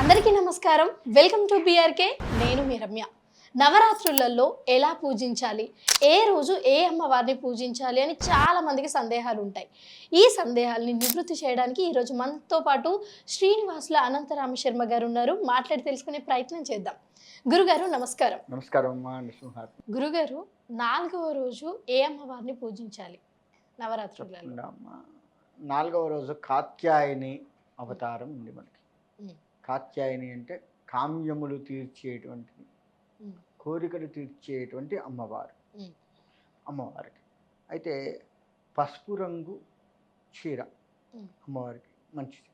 అందరికీ నమస్కారం. Welcome to BRK. నేను మీ రమ్య. నవరాత్రులలో ఎలా పూజించాలి? ఏ రోజు ఏ అమ్మవారిని పూజించాలి అని చాలా మందికి సందేహాలు ఉంటాయి. ఈ సందేహాల్ని నివృత్తి చేయడానికి ఈరోజు మనతో పాటు శ్రీనివాసుల అనంతరామ శర్మ గారు ఉన్నారు. మాట్లాడి తెలుసుకునే ప్రయత్నం చేద్దాం. గురుగారు నమస్కారం. నమస్కారం గురుగారు నాలుగవ రోజు ఏ అమ్మవారిని పూజించాలి? నవరాత్రులలో. నాలుగవ రోజు కాత్యాయని అవతారం ఉంది మనకి. కాత్యాయని అంటే కామ్యములు తీర్చేటువంటిది. ఉమ్. కోరికలు తీర్చేటువంటి అమ్మవారు. అమ్మవారికి. అయితే పసుపు రంగు చీర. అమ్మవారికి మంచిది.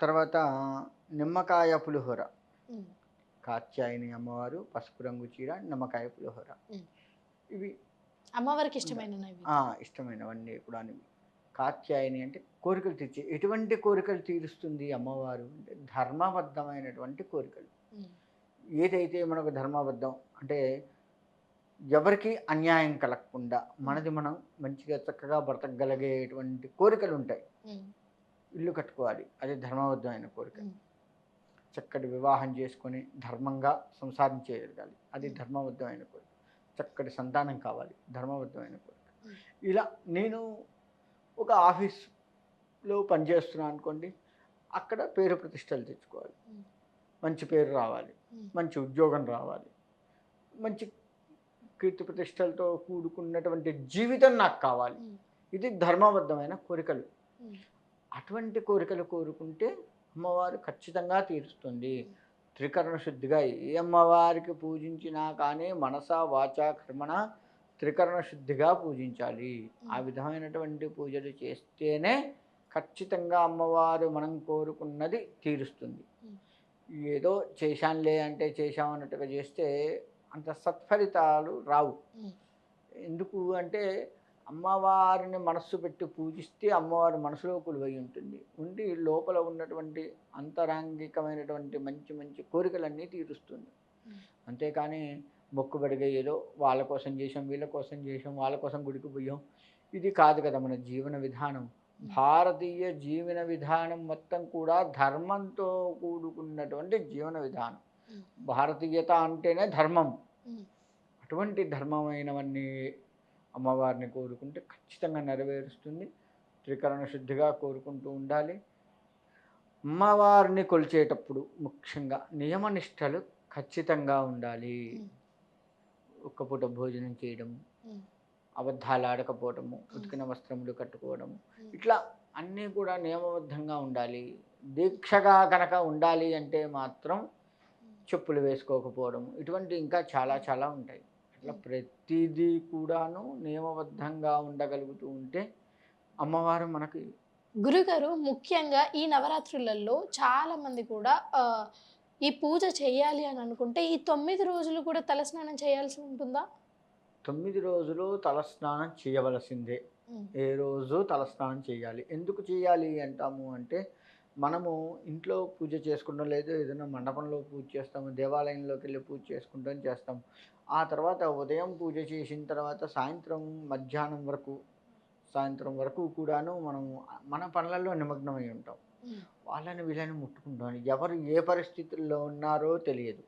తర్వాత నిమ్మకాయ పులిహోర. కాత్యాయని అమ్మవారు పసుపు రంగు చీర నిమ్మకాయ పులిహోర. ఇవి అమ్మవారికి ఇష్టమైన ఇష్టమైనవన్నీ కూడా కాత్యాయని అంటే కోరికలు తీర్చే. ఎటువంటి కోరికలు తీరుస్తుంది అమ్మవారు? అంటే ధర్మబద్ధమైనటువంటి కోరికలు. ఏదైతే మనకు ధర్మబద్ధం అంటే ఎవరికి అన్యాయం కలగకుండా మనది మనం మంచిగా చక్కగా బ్రతకగలిగేటువంటి కోరికలు ఉంటాయి. ఇల్లు కట్టుకోవాలి. అది ధర్మబద్ధమైన కోరిక. చక్కటి వివాహం చేసుకొని ధర్మంగా సంసారం చేయగలగాలి. అది. ధర్మబద్ధమైన కోరిక. చక్కటి సంతానం కావాలి. ధర్మబద్ధమైన కోరిక. ఇలా నేను ఒక ఆఫీస్లో పనిచేస్తున్నాను అనుకోండి అక్కడ పేరు ప్రతిష్టలు తెచ్చుకోవాలి. మంచి పేరు రావాలి. మంచి ఉద్యోగం రావాలి. మంచి కీర్తి ప్రతిష్టలతో కూడుకున్నటువంటి జీవితం నాకు కావాలి. ఇది ధర్మబద్ధమైన కోరికలు. అటువంటి కోరికలు కోరుకుంటే అమ్మవారు ఖచ్చితంగా తీరుస్తుంది. త్రికరణ శుద్ధిగా ఏ అమ్మవారికి పూజించినా కానీ మనస వాచ కర్మణ త్రికరణ శుద్ధిగా పూజించాలి ఆ విధమైనటువంటి పూజలు చేస్తేనే ఖచ్చితంగా అమ్మవారు మనం కోరుకున్నది తీరుస్తుంది. ఏదో చేశాంలే అంటే చేశామన్నట్టుగా చేస్తే అంత సత్ఫలితాలు రావు. ఎందుకు అంటే అమ్మవారిని మనస్సు పెట్టి పూజిస్తే అమ్మవారి మనసులో కొలువై ఉంటుంది ఉండి లోపల ఉన్నటువంటి అంతరాంగికమైనటువంటి మంచి మంచి కోరికలన్నీ తీరుస్తుంది. అంతేకాని మొక్కుబడిగా ఏదో వాళ్ళ కోసం చేసాం వీళ్ళ కోసం చేసాం వాళ్ళ కోసం గుడికి పోయాం. ఇది కాదు కదా మన జీవన విధానం. భారతీయ జీవన విధానం మొత్తం కూడా ధర్మంతో కూడుకున్నటువంటి జీవన విధానం. భారతీయత అంటేనే ధర్మం. అటువంటి ధర్మమైనవన్నీ అమ్మవారిని కోరుకుంటే ఖచ్చితంగా నెరవేరుస్తుంది. త్రికరణ శుద్ధిగా కోరుకుంటూ ఉండాలి. అమ్మవారిని కొలిచేటప్పుడు ముఖ్యంగా నియమనిష్టలు ఖచ్చితంగా ఉండాలి. ఉమ్. ఒక్క పూట భోజనం చేయడం ఉమ్. అబద్ధాలు ఆడకపోవడము ఉతికిన వస్త్రములు కట్టుకోవడము. ఇట్లా అన్నీ కూడా నియమబద్ధంగా ఉండాలి. దీక్షగా కనుక ఉండాలి అంటే మాత్రం చెప్పులు వేసుకోకపోవడం ఇటువంటి ఇంకా చాలా చాలా ఉంటాయి. అట్లా ప్రతిదీ కూడాను నియమబద్ధంగా ఉండగలుగుతూ ఉంటే అమ్మవారు మనకి గురుగారు ముఖ్యంగా ఈ నవరాత్రులలో చాలా మంది కూడా ఈ పూజ చేయాలి అని అనుకుంటే ఈ తొమ్మిది రోజులు కూడా తలస్నానం చేయాల్సి ఉంటుందా? తొమ్మిది రోజులు తలస్నానం చేయవలసిందే. ఏ రోజు తలస్నానం చేయాలి? ఎందుకు చేయాలి అంటాము అంటే మనము ఇంట్లో పూజ చేసుకుంటాం లేదు ఏదైనా మండపంలో పూజ చేస్తాము దేవాలయంలోకి వెళ్ళి పూజ చేసుకుంటాం చేస్తాం. ఆ తర్వాత ఉదయం పూజ చేసిన తర్వాత సాయంత్రం మధ్యాహ్నం వరకు సాయంత్రం వరకు కూడాను మనం మన పనులలో నిమగ్నమై ఉంటాం. వాళ్ళని వీళ్ళని ముట్టుకుంటాం ఎవరు ఏ పరిస్థితుల్లో ఉన్నారో తెలియదు.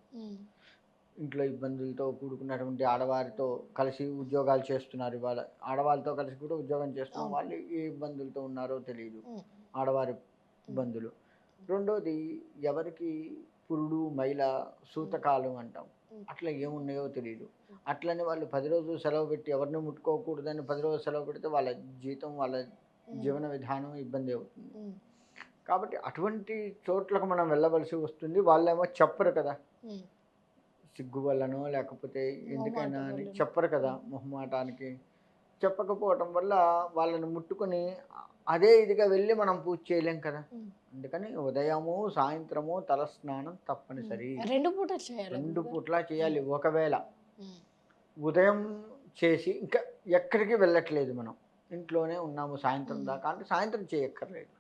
ఇంట్లో ఇబ్బందులతో కూడుకున్నటువంటి ఆడవారితో కలిసి ఉద్యోగాలు చేస్తున్నారు ఇవాళ. ఆడవాళ్ళతో కలిసి కూడా ఉద్యోగం చేస్తున్నాం అవును. వాళ్ళు ఏ ఇబ్బందులతో ఉన్నారో తెలియదు. ఆడవారి ఇబ్బందులు. రెండోది ఎవరికి పురుడు మైల సూతకాలు అంటాం. అట్లా ఏమున్నాయో తెలియదు. అట్లని వాళ్ళు పది రోజులు సెలవు పెట్టి ఎవరిని ముట్టుకోకూడదని పది రోజులు సెలవు పెడితే వాళ్ళ జీతం వాళ్ళ జీవన విధానం ఇబ్బంది అవుతుంది. కాబట్టి అటువంటి చోట్లకు మనం వెళ్ళవలసి వస్తుంది. వాళ్ళేమో చెప్పరు కదా. సిగ్గు వల్లనో లేకపోతే ఎందుకైనా అని. చెప్పరు కదా మొహమాటానికి. చెప్పకపోవటం వల్ల వాళ్ళని ముట్టుకొని అదే ఇదిగా వెళ్ళి మనం పూజ చేయలేం కదా. అందుకని ఉదయము సాయంత్రము తలస్నానం తప్పనిసరి. రెండు చేయాలి రెండు? పూట్ల చేయాలి ఒకవేళ. ఉదయం చేసి ఇంకా ఎక్కడికి వెళ్ళట్లేదు మనం. ఇంట్లోనే ఉన్నాము సాయంత్రం. దాకా అంటే సాయంత్రం చేయక్కర్లేదు.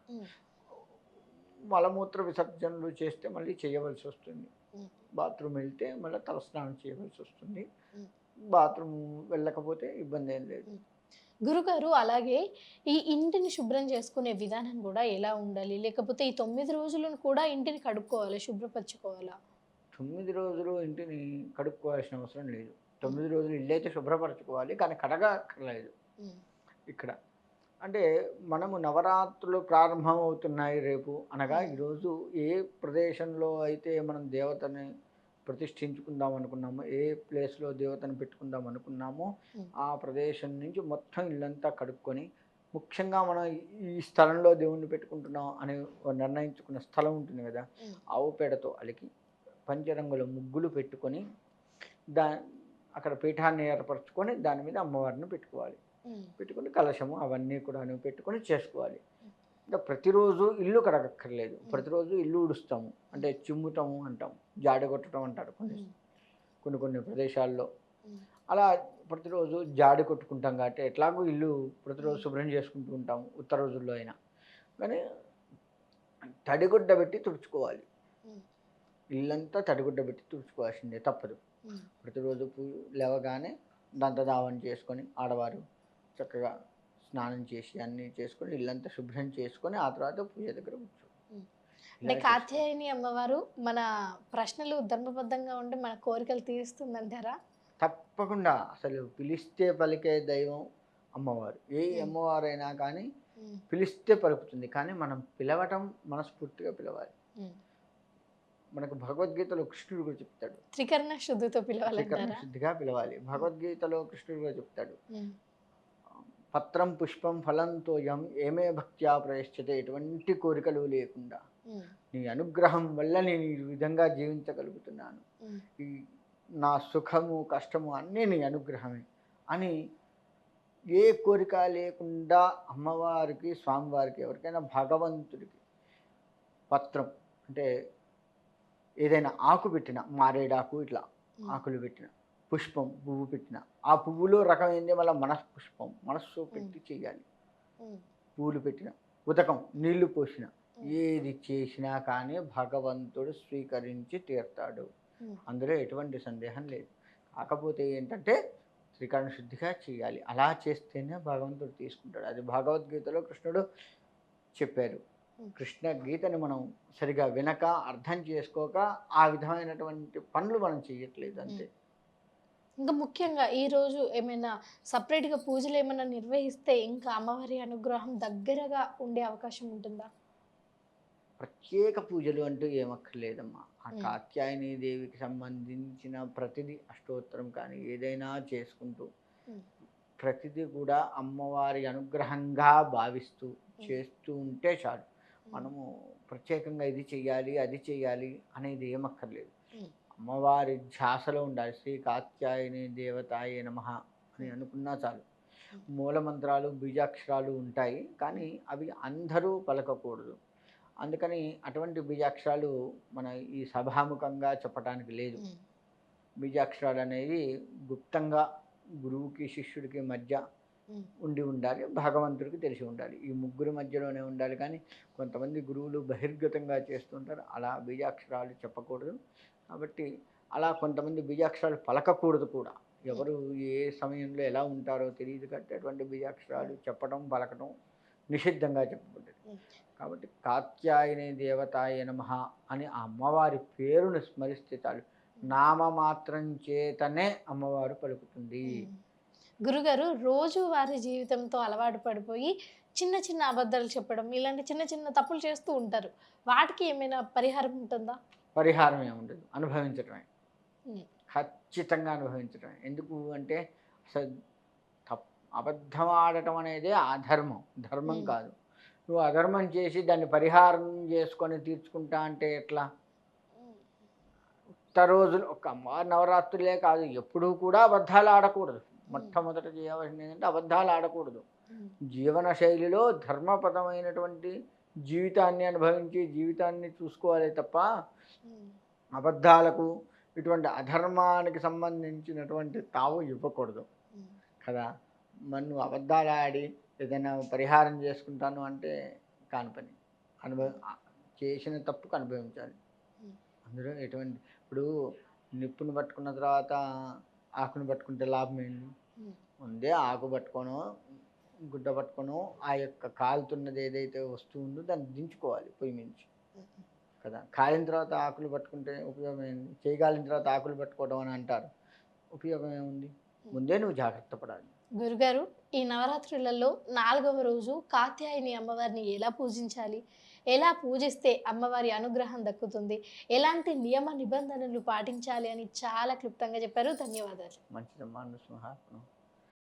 మలమూత్ర విసర్జనలు చేస్తే మళ్ళీ చేయవలసి వస్తుంది. బాత్రూమ్ వెళ్తే మళ్ళీ తలస్నానం చేయవలసి వస్తుంది. బాత్రూమ్ వెళ్ళకపోతే ఇబ్బంది ఏం లేదు. గురుగారు అలాగే ఈ ఇంటిని శుభ్రం చేసుకునే విధానం కూడా ఎలా ఉండాలి? లేకపోతే ఈ తొమ్మిది రోజులను కూడా ఇంటిని కడుక్కోవాలి శుభ్రపరచుకోవాలా? తొమ్మిది రోజులు ఇంటిని కడుక్కోవాల్సిన అవసరం లేదు. తొమ్మిది రోజులు ఇల్లు అయితే శుభ్రపరచుకోవాలి కానీ కడగక్కర్లేదు. ఇక్కడ అంటే మనము నవరాత్రులు ప్రారంభం అవుతున్నాయి రేపు అనగా ఈరోజు ఏ ప్రదేశంలో అయితే మనం దేవతని ప్రతిష్ఠించుకుందాం అనుకున్నామో ఏ ప్లేస్లో దేవతను పెట్టుకుందాం అనుకున్నామో. ఆ ప్రదేశం నుంచి మొత్తం ఇల్లంతా కడుక్కొని ముఖ్యంగా మనం ఈ స్థలంలో దేవుణ్ణి పెట్టుకుంటున్నాం అని నిర్ణయించుకున్న స్థలం ఉంటుంది కదా. ఆవు పేడతో అలికి పంచరంగుల ముగ్గులు పెట్టుకొని దా అక్కడ పీఠాన్ని ఏర్పరచుకొని దాని మీద అమ్మవారిని పెట్టుకోవాలి పెట్టుకొని కలశము అవన్నీ కూడా పెట్టుకొని చేసుకోవాలి. ఇంకా ప్రతిరోజు ఇల్లు కడగక్కర్లేదు. ప్రతిరోజు ఇల్లు ఉడుస్తాము అంటే చిమ్ముతాము అంటాం జాడ కొట్టడం అంటారు కొన్ని కొన్ని కొన్ని ప్రదేశాల్లో. అలా ప్రతిరోజు జాడి కొట్టుకుంటాం కాబట్టి ఎట్లాగో ఇల్లు ప్రతిరోజు శుభ్రం చేసుకుంటూ ఉంటాము ఉత్తర రోజుల్లో అయినా. కానీ తడిగుడ్డ పెట్టి తుడుచుకోవాలి. ఇల్లంతా తడిగుడ్డ పెట్టి తుడుచుకోవాల్సిందే తప్పదు. ప్రతిరోజు పూ లేవగానే దంతదావనం చేసుకొని ఆడవారు చక్కగా స్నానం చేసి అన్నీ చేసుకొని ఇల్లంతా శుభ్రం చేసుకొని ఆ తర్వాత పూజ దగ్గర కూర్చో. అంటే కాత్యాయని అమ్మవారు మన ప్రశ్నలు ధర్మబద్ధంగా ఉండి మన కోరికలు తీరుస్తుందంటారా? తప్పకుండా. అసలు పిలిస్తే పలికే దైవం అమ్మవారు. ఏ. అమ్మవారైనా కానీ పిలిస్తే పలుకుతుంది. కానీ మనం పిలవటం మనస్ఫూర్తిగా పిలవాలి. మనకు భగవద్గీతలో కృష్ణుడు కూడా చెప్తాడు. త్రికరణ శుద్ధితో త్రికరణ పిలవాలంటారా శుద్ధిగా పిలవాలి. భగవద్గీతలో కృష్ణుడు కూడా చెప్తాడు. పత్రం పుష్పం ఫలంతో యం ఏమే భక్త్యా ప్రయశ్చతే ఎటువంటి కోరికలు లేకుండా. నీ అనుగ్రహం వల్ల నేను ఈ విధంగా జీవించగలుగుతున్నాను. ఈ నా సుఖము కష్టము అన్నీ నీ అనుగ్రహమే అని ఏ కోరిక లేకుండా అమ్మవారికి స్వామివారికి ఎవరికైనా భగవంతుడికి పత్రం అంటే ఏదైనా ఆకు పెట్టిన మారేడాకు ఇట్లా. ఆకులు పెట్టిన పుష్పం పువ్వు పెట్టిన. ఆ పువ్వులో రకం ఏంది? మళ్ళీ మనఃపుష్పం మనస్సు పెట్టి చేయాలి. పూలు పెట్టిన ఉదకం నీళ్ళు పోసిన. ఏది చేసినా కానీ భగవంతుడు స్వీకరించి తీరుతాడు. అందులో ఎటువంటి సందేహం లేదు. కాకపోతే ఏంటంటే త్రికరణ శుద్ధిగా చేయాలి. అలా చేస్తేనే భగవంతుడు తీసుకుంటాడు. అది భగవద్గీతలో కృష్ణుడు చెప్పారు. కృష్ణ గీతని మనం సరిగా వినక అర్థం చేసుకోక ఆ విధమైనటువంటి పనులు మనం చేయట్లేదు అంతే. ఇంకా ముఖ్యంగా ఈ రోజు ఏమైనా separate గా పూజలు ఏమైనా నిర్వహిస్తే ఇంకా అమ్మవారి అనుగ్రహం దగ్గరగా ఉండే అవకాశం ఉంటుందా ప్రత్యేక పూజలు అంటూ ఏమక్కర్లేదమ్మా ఆ. కాత్యాయని దేవికి సంబంధించిన ప్రతిదీ అష్టోత్తరం కానీ ఏదైనా చేసుకుంటూ. ప్రతిదీ కూడా అమ్మవారి అనుగ్రహంగా భావిస్తూ చేస్తూ ఉంటే చాలు మనము ప్రత్యేకంగా ఇది చెయ్యాలి అది చెయ్యాలి అనేది ఏమక్కర్లేదు. అమ్మవారి ధ్యాసలో ఉండాలి. శ్రీ కాత్యాయని దేవతాయ నమ అని అనుకున్నా చాలు. మూల మంత్రాలు బీజాక్షరాలు ఉంటాయి. కానీ అవి అందరూ పలకకూడదు. అందుకని అటువంటి బీజాక్షరాలు మన ఈ సభాముఖంగా చెప్పడానికి లేదు. బీజాక్షరాలు అనేవి గుప్తంగా గురువుకి శిష్యుడికి మధ్య. ఉండి ఉండాలి. భగవంతుడికి తెలిసి ఉండాలి. ఈ ముగ్గురు మధ్యలోనే ఉండాలి. కానీ కొంతమంది గురువులు బహిర్గతంగా చేస్తుంటారు. అలా బీజాక్షరాలు చెప్పకూడదు. కాబట్టి అలా కొంతమంది బీజాక్షరాలు పలకకూడదు కూడా. ఎవరు ఏ సమయంలో ఎలా ఉంటారో తెలియదు కాబట్టి అటువంటి బీజాక్షరాలు చెప్పడం పలకడం నిషిద్ధంగా చెప్పబడ్డది. కాబట్టి కాత్యాయని దేవతాయ నమ అని అమ్మవారి పేరును స్మరిస్తే చాలు. నామమాత్రం చేతనే అమ్మవారు పలుకుతుంది. గురుగారు రోజు వారి జీవితంతో అలవాటు పడిపోయి చిన్న చిన్న అబద్ధాలు చెప్పడం ఇలాంటి చిన్న చిన్న తప్పులు చేస్తూ ఉంటారు. వాటికి ఏమైనా పరిహారం ఉంటుందా? పరిహారం ఏముండదు. అనుభవించటమే. ఖచ్చితంగా అనుభవించటమే. ఎందుకు అంటే అసలు తప్ అబద్ధం ఆడటం అనేది అధర్మం ధర్మం. కాదు. నువ్వు అధర్మం చేసి దాన్ని పరిహారం చేసుకొని తీర్చుకుంటా అంటే ఎట్లా? కొత్త రోజులు ఒక అమ్మవారి నవరాత్రులే కాదు. ఎప్పుడూ కూడా అబద్ధాలు ఆడకూడదు. మొట్టమొదట చేయవలసింది ఏంటంటే అబద్ధాలు ఆడకూడదు. జీవన శైలిలో ధర్మపదమైనటువంటి జీవితాన్ని అనుభవించి జీవితాన్ని చూసుకోవాలి తప్ప. అబద్ధాలకు ఇటువంటి అధర్మానికి సంబంధించినటువంటి తావు ఇవ్వకూడదు. కదా మరి నువ్వు అబద్ధాలు ఆడి ఏదైనా పరిహారం చేసుకుంటాను అంటే కాని పని అనుభవ చేసిన తప్పుకు అనుభవించాలి. అందులో ఎటువంటి ఇప్పుడు నిప్పును పట్టుకున్న తర్వాత ఆకును పట్టుకుంటే లాభం ఏంటి. ముందే ఆకు పట్టుకోను గుడ్డ పట్టుకొనో ఆ యొక్క కాలుతున్నది ఏదైతే వస్తువు ఉందో దాన్ని దించుకోవాలి పొయ్యి మించి కదా? కాలిన తర్వాత ఆకులు పట్టుకుంటే ఉపయోగం ఏంది చేయగాలిన తర్వాత ఆకులు పట్టుకోవడం అని అంటారు. ఉపయోగం ఏముంది? ముందే నువ్వు జాగ్రత్త పడాలి. గురుగారు ఈ నవరాత్రులలో నాలుగవ రోజు కాత్యాయని అమ్మవారిని ఎలా పూజించాలి? ఎలా పూజిస్తే అమ్మవారి అనుగ్రహం దక్కుతుంది? ఎలాంటి నియమ నిబంధనలు పాటించాలి అని చాలా క్లుప్తంగా చెప్పారు. ధన్యవాదాలు. మంచిదమ్మా